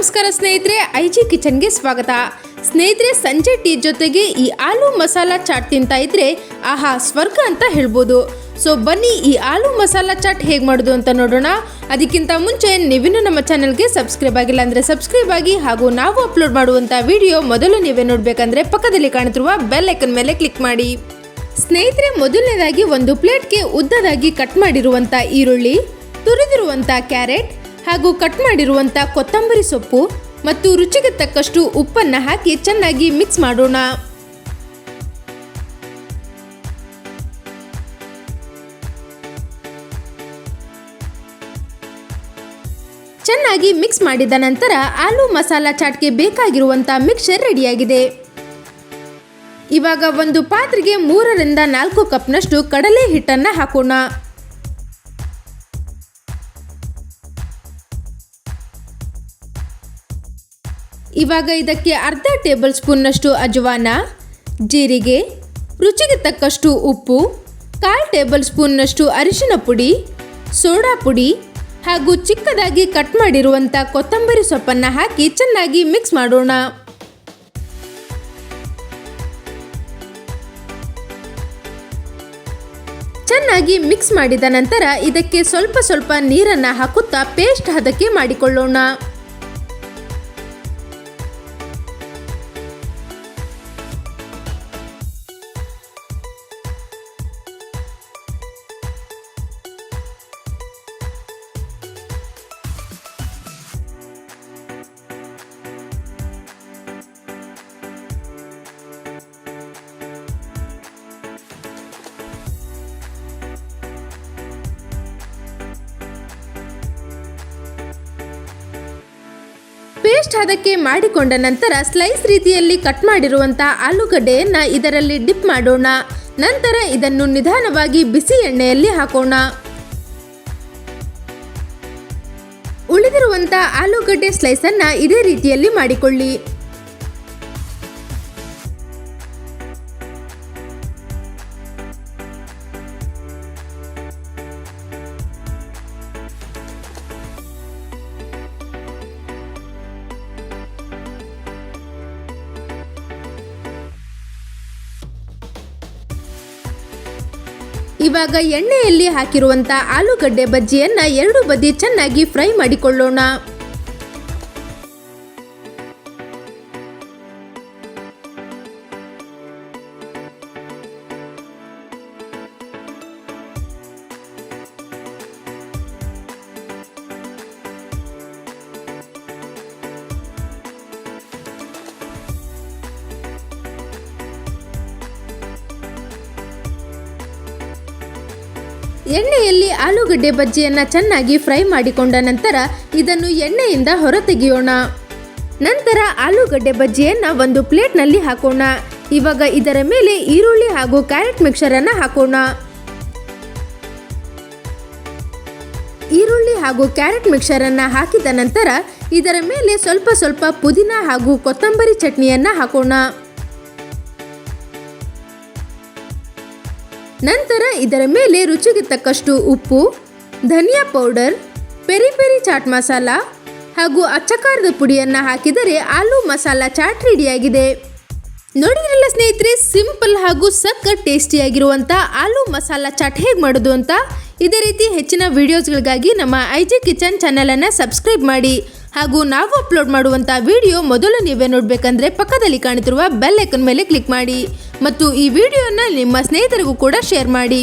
ನಮಸ್ಕಾರ ಸ್ನೇಹಿತರೆ I G ಕಿಚನ್ಗೆ ಸ್ವಾಗತ. ಸ್ನೇಹಿತರೆ, ಸಂಜೆ ಟೀ ಜೊತೆಗೆ ಈ ಆಲೂ ಮಸಾಲ ಚಾಟ್ ತಿಂತಾ ಇದ್ರೆ ಆಹಾ, ಸ್ವರ್ಗ ಅಂತ ಹೇಳ್ಬೋದು. ಸೊ ಬನ್ನಿ ಈ ಆಲೂ ಮಸಾಲ ಚಾಟ್ ಹೇಗೆ ಮಾಡೋದು ಅಂತ ನೋಡೋಣ. ಅದಕ್ಕಿಂತ ಮುಂಚೆ ನೀವಿನ್ನೂ ನಮ್ಮ ಚಾನಲ್ಗೆ ಸಬ್ಸ್ಕ್ರೈಬ್ ಆಗಿಲ್ಲ ಅಂದರೆ ಸಬ್ಸ್ಕ್ರೈಬ್ ಆಗಿ ಹಾಗೂ ನಾವು ಅಪ್ಲೋಡ್ ಮಾಡುವಂಥ ವಿಡಿಯೋ ಮೊದಲು ನೀವೇ ನೋಡಬೇಕಂದ್ರೆ ಪಕ್ಕದಲ್ಲಿ ಕಾಣುತ್ತಿರುವ ಬೆಲ್ ಐಕನ್ ಮೇಲೆ ಕ್ಲಿಕ್ ಮಾಡಿ. ಸ್ನೇಹಿತರೆ, ಮೊದಲನೇದಾಗಿ ಒಂದು ಪ್ಲೇಟ್ಗೆ ಉದ್ದದಾಗಿ ಕಟ್ ಮಾಡಿರುವಂಥ ಈರುಳ್ಳಿ ತುರಿದಿರುವಂಥ ಕ್ಯಾರೆಟ್ ಹಾಗೂ ಕಟ್ ಮಾಡಿರುವಂಥ ಕೊತ್ತಂಬರಿ ಸೊಪ್ಪು ಮತ್ತು ರುಚಿಗೆ ತಕ್ಕಷ್ಟು ಉಪ್ಪನ್ನು ಹಾಕಿ ಚೆನ್ನಾಗಿ ಮಿಕ್ಸ್ ಮಾಡೋಣ. ಚೆನ್ನಾಗಿ ಮಿಕ್ಸ್ ಮಾಡಿದ ನಂತರ ಆಲೂ ಮಸಾಲ ಚಾಟ್ಗೆ ಬೇಕಾಗಿರುವಂಥ ಮಿಕ್ಸರ್ ರೆಡಿಯಾಗಿದೆ. ಇವಾಗ ಒಂದು ಪಾತ್ರೆಗೆ ಮೂರರಿಂದ ನಾಲ್ಕು ಕಪ್ನಷ್ಟು ಕಡಲೆ ಹಿಟ್ಟನ್ನು ಹಾಕೋಣ. ಇವಾಗ ಇದಕ್ಕೆ ಅರ್ಧ ಟೇಬಲ್ ಸ್ಪೂನ್ನಷ್ಟು ಅಜವಾನ, ಜೀರಿಗೆ, ರುಚಿಗೆ ತಕ್ಕಷ್ಟು ಉಪ್ಪು, ಕಾಲು ಟೇಬಲ್ ಸ್ಪೂನ್ನಷ್ಟು ಅರಿಶಿನ ಪುಡಿ, ಸೋಡಾ ಪುಡಿ ಹಾಗೂ ಚಿಕ್ಕದಾಗಿ ಕಟ್ ಮಾಡಿರುವಂಥ ಕೊತ್ತಂಬರಿ ಸೊಪ್ಪನ್ನು ಹಾಕಿ ಚೆನ್ನಾಗಿ ಮಿಕ್ಸ್ ಮಾಡೋಣ. ಚೆನ್ನಾಗಿ ಮಿಕ್ಸ್ ಮಾಡಿದ ನಂತರ ಇದಕ್ಕೆ ಸ್ವಲ್ಪ ಸ್ವಲ್ಪ ನೀರನ್ನು ಹಾಕುತ್ತಾ ಪೇಸ್ಟ್ ಹದಕ್ಕೆ ಮಾಡಿಕೊಳ್ಳೋಣ. ಪೇಸ್ಟ್ ಹದಕ್ಕೆ ಮಾಡಿಕೊಂಡ ನಂತರ ಸ್ಲೈಸ್ ರೀತಿಯಲ್ಲಿ ಕಟ್ ಮಾಡಿರುವಂತಹ ಆಲೂಗಡ್ಡೆಯನ್ನು ಇದರಲ್ಲಿ ಡಿಪ್ ಮಾಡೋಣ. ನಂತರ ಇದನ್ನು ನಿಧಾನವಾಗಿ ಬಿಸಿ ಎಣ್ಣೆಯಲ್ಲಿ ಹಾಕೋಣ. ಉಳಿದಿರುವಂತಹ ಆಲೂಗಡ್ಡೆ ಸ್ಲೈಸ್ ಅನ್ನ ಇದೇ ರೀತಿಯಲ್ಲಿ ಮಾಡಿಕೊಳ್ಳಿ. ಇವಾಗ ಎಣ್ಣೆಯಲ್ಲಿ ಹಾಕಿರುವಂಥ ಆಲೂಗಡ್ಡೆ ಬಜ್ಜಿಯನ್ನ ಎರಡು ಬದಿ ಚೆನ್ನಾಗಿ ಫ್ರೈ ಮಾಡಿಕೊಳ್ಳೋಣ. ಎಣ್ಣೆಯಲ್ಲಿ ಆಲೂಗಡ್ಡೆ ಬಜ್ಜಿಯನ್ನು ಚೆನ್ನಾಗಿ ಫ್ರೈ ಮಾಡಿಕೊಂಡ ನಂತರ ಇದನ್ನು ಎಣ್ಣೆಯಿಂದ ಹೊರತೆಗೆಯೋಣ. ನಂತರ ಆಲೂಗಡ್ಡೆ ಬಜ್ಜಿಯನ್ನು ಒಂದು ಪ್ಲೇಟ್ನಲ್ಲಿ ಹಾಕೋಣ. ಇವಾಗ ಇದರ ಮೇಲೆ ಈರುಳ್ಳಿ ಹಾಗೂ ಕ್ಯಾರೆಟ್ ಮಿಕ್ಸರನ್ನು ಹಾಕೋಣ. ಈರುಳ್ಳಿ ಹಾಗೂ ಕ್ಯಾರೆಟ್ ಮಿಕ್ಸರನ್ನು ಹಾಕಿದ ನಂತರ ಇದರ ಮೇಲೆ ಸ್ವಲ್ಪ ಸ್ವಲ್ಪ ಪುದೀನ ಹಾಗೂ ಕೊತ್ತಂಬರಿ ಚಟ್ನಿಯನ್ನು ಹಾಕೋಣ. ನಂತರ ಇದರ ಮೇಲೆ ರುಚಿಗೆ ತಕ್ಕಷ್ಟು ಉಪ್ಪು, ಧನಿಯಾ powder, peri peri chaat masala ಹಾಗೂ ಅಚ್ಚಕಾರದ ಪುಡಿಯನ್ನು ಹಾಕಿದರೆ ಆಲೂ ಮಸಾಲ ಚಾಟ್ ರೆಡಿಯಾಗಿದೆ. ನೋಡಿದ್ರಲ್ಲ ಸ್ನೇಹಿತರೆ, ಸಿಂಪಲ್ ಹಾಗೂ ಸಕ್ಕ ಟೇಸ್ಟಿಯಾಗಿರುವಂಥ ಆಲೂ ಮಸಾಲ ಚಾಟ್ ಹೇಗೆ ಮಾಡೋದು ಅಂತ ಇದೇ ರೀತಿ ಹೆಚ್ಚಿನ ವಿಡಿಯೋಸ್ಗಳಿಗಾಗಿ ನಮ್ಮ ಐ ಜಿ ಕಿಚನ್ ಚಾನಲನ್ನು ಸಬ್ಸ್ಕ್ರೈಬ್ ಮಾಡಿ. ಹಾಗೂ ನಾವು ಅಪ್ಲೋಡ್ ಮಾಡುವಂಥ ವಿಡಿಯೋ ಮೊದಲು ನೀವೇ ನೋಡಬೇಕಂದ್ರೆ ಪಕ್ಕದಲ್ಲಿ ಕಾಣುತ್ತಿರುವ ಬೆಲ್ ಐಕನ್ ಮೇಲೆ ಕ್ಲಿಕ್ ಮಾಡಿ ಮತ್ತು ಈ ವಿಡಿಯೋನ ನಿಮ್ಮ ಸ್ನೇಹಿತರಿಗೂ ಕೂಡ ಶೇರ್ ಮಾಡಿ.